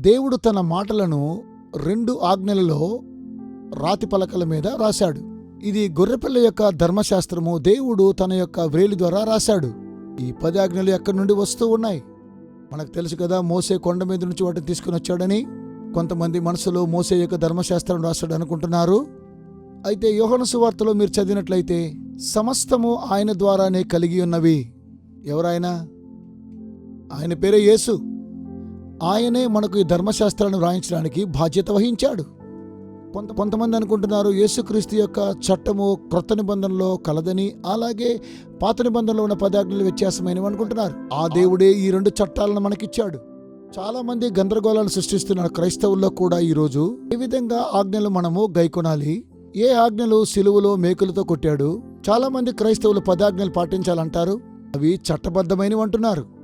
దేవుడు తన మాటలను రెండు ఆజ్ఞలలో రాతి పలకల మీద రాశాడు. ఇది గొర్రెపిల్ల యొక్క ధర్మశాస్త్రము. దేవుడు తన యొక్క వ్రేలి ద్వారా రాశాడు. ఈ పది ఆజ్ఞలు ఎక్కడి నుండి వస్తూ ఉన్నాయి? మనకు తెలుసు కదా మోసే కొండ మీద నుంచి వాటిని తీసుకుని వచ్చాడని. కొంతమంది మనసులో మోసే యొక్క ధర్మశాస్త్రం రాశాడు అనుకుంటున్నారు. అయితే యోహన సువార్తలో మీరు చదివినట్లయితే సమస్తము ఆయన ద్వారానే కలిగి ఉన్నవి. ఎవరాయన ఆయన పేరే యేసు. ఆయనే మనకు ఈ ధర్మశాస్త్రాన్ని వ్రాయించడానికి బాధ్యత వహించాడు. కొంత కొంతమంది అనుకుంటున్నారు యేసుక్రీస్తు యొక్క చట్టము క్రొత్త నిబంధనలో కలదని అలాగే పాత నిబంధనలో ఉన్న పదాజ్ఞలు వ్యత్యాసమైనవి అనుకుంటున్నారు. ఆ దేవుడే ఈ రెండు చట్టాలను మనకిచ్చాడు. చాలా మంది గందరగోళాలు సృష్టిస్తున్నారు క్రైస్తవుల్లో కూడా ఈరోజు ఏ విధంగా ఆజ్ఞలు మనము గైకొనాలి? ఏ ఆజ్ఞలు సిలువలో మేకులతో కొట్టాడు? చాలా మంది క్రైస్తవులు పదాజ్ఞలు పాటించాలంటారు. అవి చట్టబద్ధమైనవి అంటున్నారు.